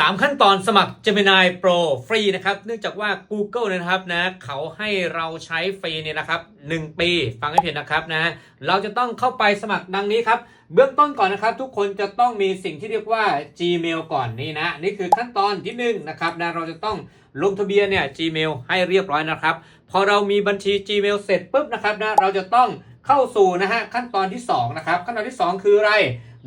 3 ขั้นตอนสมัคร Gemini Pro ฟรีนะครับ เนื่องจากว่า Google นะครับนะเขาให้เราใช้ฟรีเนี่ยนะครับ 1 ปี ฟังให้เพียนะครับนะ เราจะต้องเข้าไปสมัครดังนี้ครับ เบื้องต้นก่อนนะครับ ทุกคนจะต้องมีสิ่งที่เรียกว่า Gmail ก่อนนี่นะ นี่คือขั้นตอนที่1นงนะครับนะเราจะต้องลงทะเบียนเนี่ย Gmail ให้เรียบร้อยนะครับ พอเรามีบัญชี Gmail เสร็จปุ๊บนะครับนะเราจะต้องเข้าสู่นะฮะขั้นตอนที่2นะครับขั้นตอนที่ 2 คืออะไร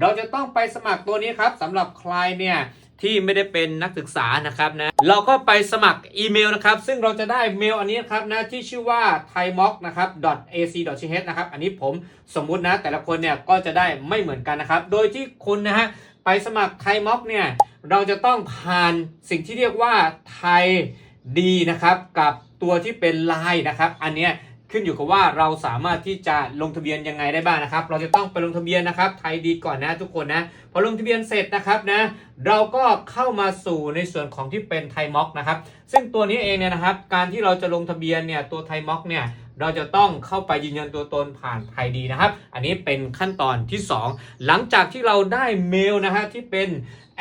เราจะต้องไปสมัครตัวนี้ครับสำหรับใครเนี่ย ที่ไม่ได้เป็นนักศึกษานะครับนะเราก็ไปสมัครอีเมลนะครับ ซึ่งเราจะได้เมลอันนี้นครับนะที่ชื่อว่า t h a i m o c นะครับ ac.th นะครับ อันนี้ผมสมมุตินะ แต่ละคนเนี่ยก็จะได้ไม่เหมือนกันนะครับ โดยที่คุณนะฮะไปสมัคร t h a i m o c เนี่ยเราจะต้องผ่านสิ่งที่เรียกว่า Thai ดีนะครับ กับตัวที่เป็นไลน์นะครับ อันเนี้ย ขึ้นอยู่กับว่าเราสามารถที่จะลงทะเบียนยังไงได้บ้างนะครับ เราจะต้องไปลงทะเบียนนะครับไทยดีก่อนนะทุกคนนะพอลงทะเบียนเสร็จนะครับนะเราก็เข้ามาสู่ในส่วนของที่เป็นไทยม็อกนะครับ ซึ่งตัวนี้เองเนี่ยนะครับ การที่เราจะลงทะเบียนเนี่ยตัวไทยม็อกเนี่ยเราจะต้องเข้าไปยืนยันตัวตนผ่านไทยดีนะครับ อันนี้เป็นขั้นตอนที่ 2 หลังจากที่เราได้เมลนะฮะที่เป็น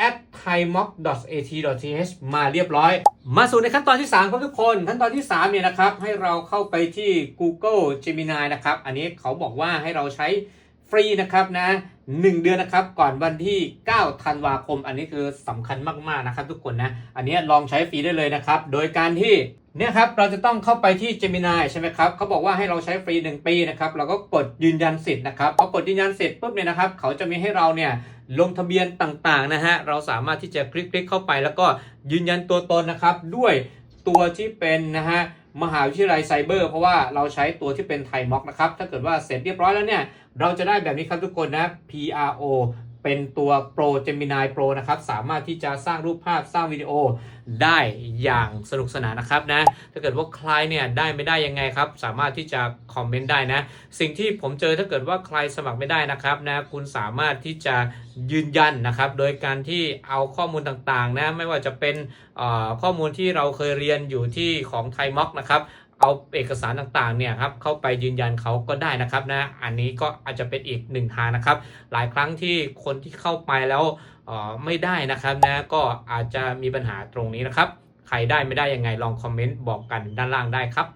at thaimock.at.th มาเรียบร้อย มาสู่ในขั้นตอนที่ 3 ครับทุกคน ขั้นตอนที่ 3 เนี่ยนะครับ ให้เราเข้าไปที่ Google Gemini นะครับ อันนี้เขาบอกว่าให้เราใช้ฟรีนะครับนะ1เดือนนะครับ ก่อนวันที่ 9 ธันวาคม อันนี้คือสำคัญมาก ๆ นะครับทุกคนนะ อันนี้ลองใช้ฟรีได้เลยนะครับ โดยการที่เนี่ยครับ เราจะต้องเข้าไปที่ Gemini ใช่ไหมครับ เขาบอกว่าให้เราใช้ฟรี 1 ปีนะครับ เราก็กดยืนยันสิทธิ์นะครับ พอกดยืนยันเสร็จปุ๊บเนี่ยนะครับ เขาจะมีให้เราเนี่ย ลงทะเบียนต่างๆนะฮะเราสามารถที่จะคลิกๆเข้าไป แล้วก็ยืนยันตัวตนนะครับด้วยตัวที่เป็นนะฮะมหาวิทยาลัยไซเบอร์เพราะว่าเราใช้ตัวที่เป็นไทยม็อกนะครับ ถ้าเกิดว่าเสร็จเรียบร้อยแล้วเนี่ย เราจะได้แบบนี้ครับทุกคนนะ PRO เป็นตัว Pro Gemini Pro นะครับ สามารถที่จะสร้างรูปภาพสร้างวิดีโอได้อย่างสนุกสนานนะครับนะ ถ้าเกิดว่าใครเนี่ยได้ไม่ได้ยังไงครับ สามารถที่จะคอมเมนต์ได้นะ สิ่งที่ผมเจอถ้าเกิดว่าใครสมัครไม่ได้นะครับนะ คุณสามารถที่จะยืนยันนะครับ โดยการที่เอาข้อมูลต่างๆนะ ไม่ว่าจะเป็นข้อมูลที่เราเคยเรียนอยู่ที่ของไทยม็อกนะครับ เอาเอกสารต่างๆเนี่ยครับเข้าไปยืนยันเขาก็ได้นะครับนะอันนี้ก็อาจจะเป็นอีกหนึ่งทางนะครับ หลายครั้งที่คนที่เข้าไปแล้วออไม่ได้นะครับนะก็อาจจะมีปัญหาตรงนี้นะครับ ใครได้ไม่ได้ยังไงลองคอมเมนต์บอกกันด้านล่างได้ครับ